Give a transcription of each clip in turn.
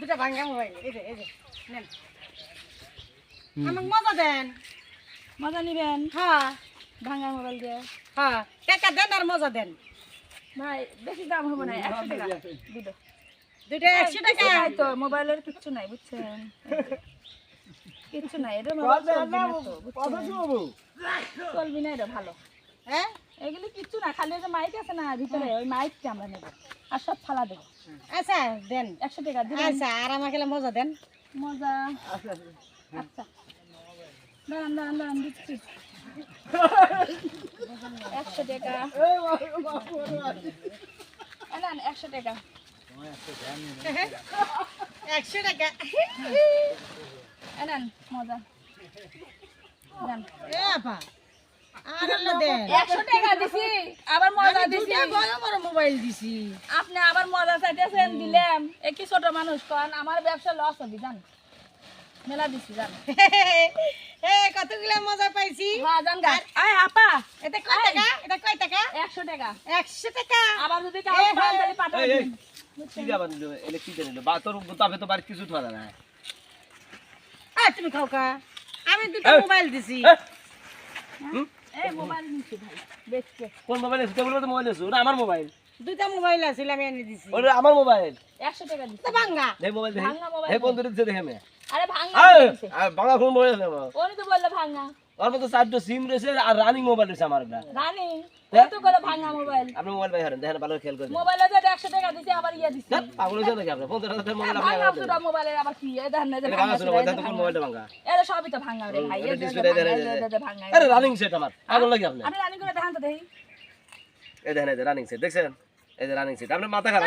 দুটা ভাঙ্গা মোবাইল। এই যে এই যে নেন। আমাকে মজা দেন। মজা নিবেন? হ্যাঁ। ভাঙা মোবাইল দিয়ে? হ্যাঁ টাকা দেন আর মজা দেন। ভাই বেশি দাম হবে না একশো টাকা। দুটো দুটা একশো টাকা। নাই তো মোবাইলের কিচ্ছু নাই বুঝছেন? কিচ্ছু নাই এটা মোবাইল চলবে না তো চলবি না এটা ভালো। হ্যাঁ? এগুলি কিচ্ছু না খালি যে মাইক আছে না ভিতরে ওই মাইকটা আমরা নেব। আর সব ফালা দেবো। আচ্ছা দেন। একশো টাকা দিবেন। আচ্ছা আর আমাকে মজা দেন। মজা। আচ্ছা। দাঁড়ান দাঁড়ান দাঁড়ান দিচ্ছি। একশো টাকা। একশো টাকা। একশো টাকা। মজা। এ আর দেন। টাকা দিছি আবার মজা আমি দিছি। বড় বড় মোবাইল দিছি। আপনি আবার মজা চাইতেছেন দিলাম একই ছোট মানুষ কন আমার ব্যবসা লস হবে জান। মেলা দিছি জান। এ কতগুলো মজা পাইছি? হ্যাঁ জান গা। আয় আপা এটা কয় টাকা? এটা কয় টাকা? একশো টাকা। একশো টাকা? আবার যদি কাউ পাঠাবেন কি এলে কি বা তোর তাপে তো কিছু থাকা না। তুমি খাও কা আমি দুটো মোবাইল দিছি। কোন মোবাইল আছে? বলব তো মোবাইল আছে। ওটা আমার মোবাইল দুটা মোবাইল আছে আমি এনে দিছি। ওটা আমার মোবাইল একশো টাকা দিছি। তো ভাঙ্গা। এই মোবাইল দে। ভাঙা মোবাইল এই বন্ধু দিচ্ছে দেখে আমি আরে ভাঙা আরে ভাঙা কোন মোবাইল আছে ওরে তো বলল ভাঙা ওর মতো চারটো সিম রয়েছে আর রানিং মোবাইল রয়েছে আমার একটা। রানি হ্যাঁ? ভাঙা মোবাইল আপনি মোবাইল ভাই হারেন দেখেন ভালো করে মোবাইলে যে টাকা আবার ইয়ে দিছে। পাগল নাকি পঞ্চাশ হাজার মোবাইল আপনি ভাঙা সুরা মোবাইলের আবার কি? এ দেখেন এই যে ভাঙা সুরা, কোন মোবাইলটা ভাঙা। সবই তো ভাঙা রে ভাই দেখান, ভাঙা, আরে রানিং সেট আমার পাগল লাগে আপনি আপনি রানি করে দেখান তো দেখি। এই দেখেন এই রানিং সেট দেখছেন? এই যে রানিং সেট আপনার মাথা খারাপ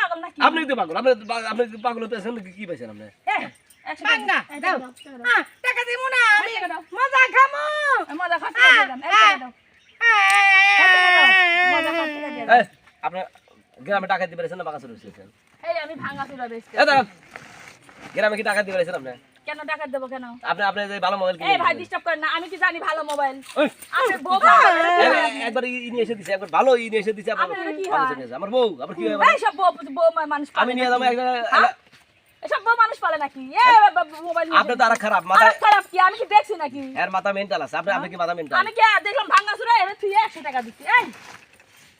পাগল নাকি? আপনি তো পাগল আপনি আপনি পাগল কি পাইছেন আপনি? দাও। টাকা। দিব না আমি মজা খামো। মজা না দিয়ে এই টাকা দাও। মজা খাচ্ছে না এই আপনি গ্রামে টাকা দিতে পেরেছেন না বাঁকা শুরু হয়েছেন এই আমি ভাঙা সুরা বেচতে এই দাঁড়ান গ্রামে কি টাকা দিতে পেরেছেন আপনি? কেন টাকা দেবো কেন? আপনি আপনি যে ভালো মোবাইল এই ভাই ডিস্টার্ব করেন না আমি কি জানি ভালো মোবাইল আপনি বোবা। একবার ই নিয়ে এসে দিছে একবার ভালো ই নিয়ে এসে দিছে আপনার কি ভালো হয়? জিনিস। আমার বউ আবার কি হয় এই সব বউ বউ মানুষ পালে আমি নিয়ে যাব একটা হ্যাঁ? এসব বউ মানুষ পালে নাকি? এ মোবাইল আপনি তো আর খারাপ মাথা খারাপ খারাপ কি? আমি কি দেখছি নাকি? এর মাথা মেন্টাল আছে। আপনি আপনি কি মাথা মেন্টাল আমি কি দেখলাম ভাঙা সুরা এবার তুই একশো টাকা দিচ্ছি। এই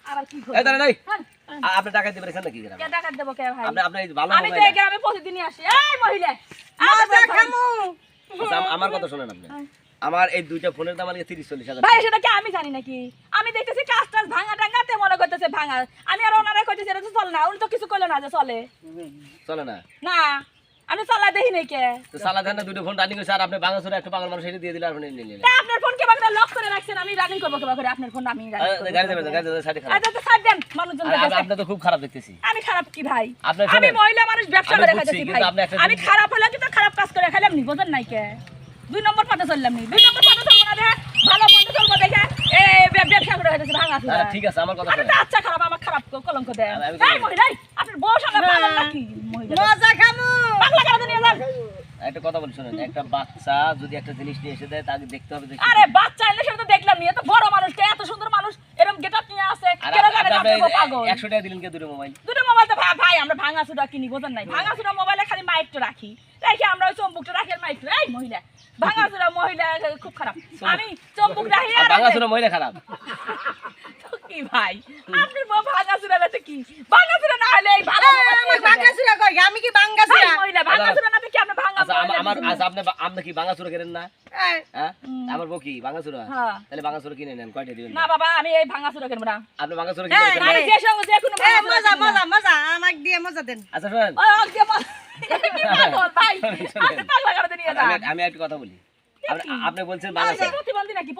আবার কি এই এই। হ্যাঁ, হ্যাঁ। আপনি টাকা দিতে পেরেছেন নাকি গ্রামে কে টাকা দেবো কে ভাই? আপনি আপনি ভালো আমি তো এই গ্রামে প্রতিদিনই আসি। এই মহিলা আচ্ছা, আম- আমার কথা শোনেন আপনি। আমার এই দুইটা ফোনের দাম আজকে তিরিশ চল্লিশ হাজার ভাই সেটা কি আমি জানি নাকি? আমি দেখতেছি কাজ টাজ ভাঙা টাঙ্গাতে মনে করতেছে ভাঙা। আমি আর ওনারা কইতেছি এটা তো চলে না। উনি তো কিছু করল না যে চলে। চলে না? না আমি চলা দেখি নাই কে? তো সালা ধান দুটো ফোন রানিং হয়েছে আর আপনি বাংলা সুরে একটা পাগল মানুষ এটা দিয়ে দিলে আপনি নিয়ে নিলেন। তা আপনার ফোন কেবা করে লক করে রাখছেন? আমি রানিং করব কেবা করে আপনার ফোন আমি রানিং আরে, গাড়ি দেবেন গাড়ি দেবেন সাইডে খারাপ। আচ্ছা তো সাইড দেন মানুষজন দেখেছে। আপনি তো খুব খারাপ দেখতেছি। আমি খারাপ কি ভাই? আমি মহিলা মানুষ ব্যবসা করে খাইতেছি ভাই। আমি খারাপ হলে কিন্তু খারাপ কাজ করে খাইলাম নি বোঝেন নাই কে? দুই নম্বর পাতে চললাম নি। দুই নম্বর পাতে চলবো না দেখে ভালো মন্দ চলবো দেখে। ব্যবসা করে খাইতেছি ভাঙা ঠিক আছে আমার কথা আচ্ছা খারাপ আমার খারাপ কলঙ্ক মহিলা আপনার বউ সঙ্গে পাগল নাকি মহিলা মজা খামো পাগলা কারা নিয়ে যান। একটা কথা বলি শোনেন একটা বাচ্চা যদি একটা জিনিস নিয়ে এসে দেয় তাকে দেখতে হবে দেখি আরে বাচ্চা এলে সেটা তো দেখলাম নি এত বড় মানুষ কে এত সুন্দর মানুষ এরকম গেটআপ নিয়ে আসে আর কেন জানে আপনি- পাগল। একশো টাকা দিলেন কে দুটো মোবাইল? দুটো মোবাইল তো ভাই ভাই আমরা ভাঙা চুরা কিনি বোঝেন নাই। ভাঙা চুরা মোবাইলে খালি মাইকটা রাখি। রেখে আমরা ওই চম্বুকটা রাখি আর মাইকটা এই মহিলা ভাঙা চুরা মহিলা খুব খারাপ। আমি চম্বুক মহিলা খারাপ। কি ভাই? আপনি না কি? ভাঙা না হলে দেয়। কই? আমি কি মহিলা না কি আপনি আচ্ছা আমার মোবাইল আমার দিছেন? আচ্ছা আপনি আপনি কি বাংলা সুরা কেনেন না? হ্যাঁ? আমার বউ কি? বাংলা সুরা হ্যাঁ। তাহলে বাংলা সুরা কিনে নেন কয়টা দিবেন? না বাবা আমি এই ভাঙা চুরা কিনবো না। আপনি বাংলা সুরা এই, কিনে আমি যে সঙ্গে যে কোনো মজা মজা মজা আমাক দিয়ে মজা দেন। আচ্ছা শোনেন। ওই আজকে মা- আমি একটা কথা বলি। আপনি বলছেন সুরা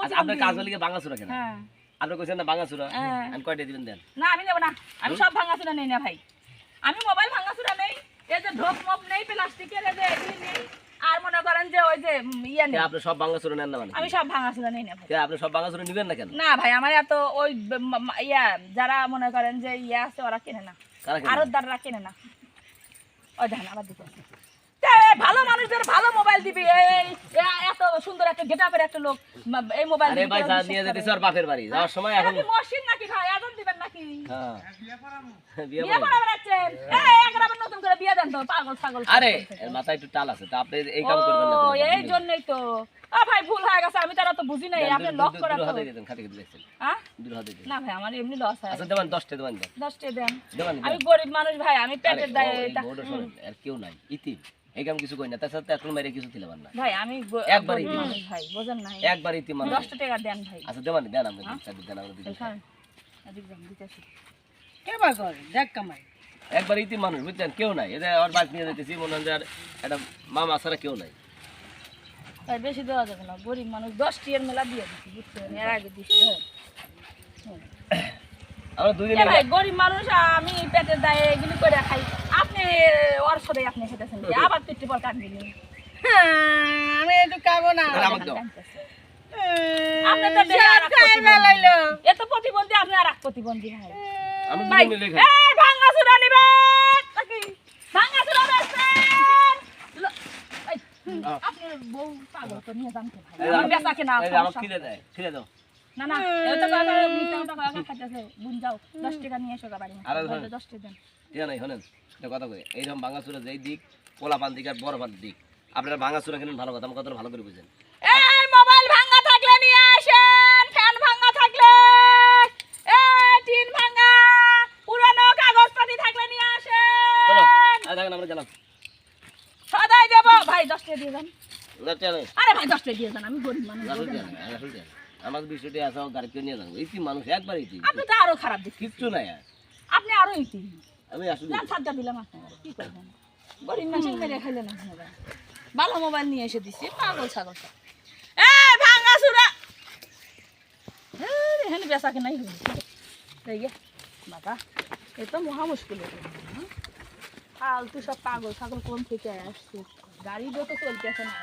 আচ্ছা, আপনার কাজ হলে বাংলা সুরা কেন? হ্যাঁ। আপনি কইছেন না বাংলা সুরা? হ্যাঁ। আমি কয়টা দিবেন দেন? না আমি নেব না। আমি সব ভাঙাচুরা নেই না ভাই। আমি মোবাইল ভাঙাচুরা নেই এই যে ঢোক মপ নেই প্লাস্টিকের এই যে এগুলি নেই আর মনে করেন যে ওই যে ইয়ে নেই। আপনি সব বাংলা সুরা নেন না মানে? আমি সব ভাঙাচুরা নেই না ভাই আপনি সব সুরা নিবেন না কেন? না ভাই আমার এত ওই ইয়া যারা মনে করেন যে ইয়া আছে ওরা কেনে না। আরও দ্বারা কেনে না। ওই দেখেন তা ভালো মানুষদের ভালো মোবাইল দিবি এই এ- এত সুন্দর একটা গেটাপের একটা লোক এই মোবাইল আরে ভাই যা নিয়ে যেতেছে আর বাপের বাড়ি। যাওয়ার সময় এখন মসজিদ নাকি খায় আদন দিবেন নাকি? হ্যাঁ বিয়ে বিয়ে পড়াবো। করে বেড়াচ্ছেন এই একবার আবার নতুন করে বিয়ে দেন তো পাগল ছাগল। আরে এর মাথায় একটু টাল আছে তা আপনি এই কাম করবেন না ও এই জন্যই তো। আ ভাই ভুল হয়ে গেছে আমি তারা তো বুঝি নাই আপনি লক করা তো। দিতেন খাতে খেতে দেখছেন হ্যাঁ? দূর হাতে দিতেন না ভাই আমার এমনি লস হয়। আচ্ছা দেবেন দশটা দেবেন দেন। দশটা দেন। আমি গরিব মানুষ ভাই আমি পেটের দায়ে এটা- আর কেউ নাই ইতিম এই কাম কিছু কই না তার সাথে এখন মেরে কিছু দিলে না। ভাই আমি একবারই ভাই বোঝেন নাই। একবার ইতিম মানুষ দশটা টাকা দেন ভাই। আচ্ছা দেন আমরা দিন চার দেন আমরা শোনেন, এদিক যান, দিতেছি। কেবা করে? দেখ কামাই। একবার ইতিম মানুষ বুঝছেন কেউ নাই। এটা আর বাস নিয়ে যেতেছি মনে হয় আর একটা মামা ছাড়া কেউ নাই। ভাই বেশি দেওয়া যাবে না। গরিব মানুষ দশ টিয়ার মেলা দিয়ে দিচ্ছি বুঝছেন? এর আগে দিচ্ছি আমরা দুই দিন ভাই গরিব মানুষ আমি পেটের দায়ে এগুলি করে খাই। আপনি ওর সাথে আপনি খেতেছেন। আবার পেটে পর কাট দিলেন হ্যাঁ, আমি একটু খাব না। আপনি তো খাই বেলাইলো এত প্রতিবন্ধী। আপনি আর এক প্রতিবন্ধী ভাই। আমি ভাঙা চুরা নিবেন ভাঙা চুরা বেচছেন ল- এই, আপনার বউ পাগল তো নিয়ে যান ভাই। আমার বেচা কেনা আমার সমস্যা। দেয়। খিদে দাও। না না এই। তো কথা মিথ্যা কথা কথা খাইতেছে। বুন যাও দশ টাকা নিয়ে এসো বাড়ি আরে মধ্যে। টাকা দেন। ঠিক নাই শোনেন একটা কথা কই এইরকম ভাঙাচুরা যেই দিক পোলা পান দিক আর বড় পান দিক আপনারা ভাঙাচুরা কিনেন ভালো কথা আমার ভালো করে বুঝেন। এই মোবাইল ভাঙা থাকলে নিয়ে আসেন ফ্যান ভাঙা থাকলে। এই টিন ভাঙা পুরানো কাগজপাতি থাকলে নিয়ে চলো আসেন। আর দেখেন আমরা গেলাম সদাই দেবো। ভাই দশ টাকা দিয়ে যান না চলো আরে ভাই দশ টাকা দিয়ে যান আমি গরিব মানুষ দেন দেন। আমার বিষয়টি আছে গাড়ি কেউ নিয়ে যাব ইতি মানুষ একবার ইতি। আপনি তো আরও খারাপ দেখছি কিচ্ছু নাই আর আপনি আরও ইতি। আমি আসলে যান সাতটা দিলাম আপনার কি করবেন? গরিব মানুষ মেরে খাইলে না ভালো মোবাইল নিয়ে এসে দিচ্ছি পাগল ছাগল এ ভাঙা চুরা এখানে বেচা কেনাই হইল এই গে, বাবা এ তো মহা মুশকিল? ফালতু সব পাগল ছাগল কোন থেকে আসছে? গাড়ি তো চলতেছে না।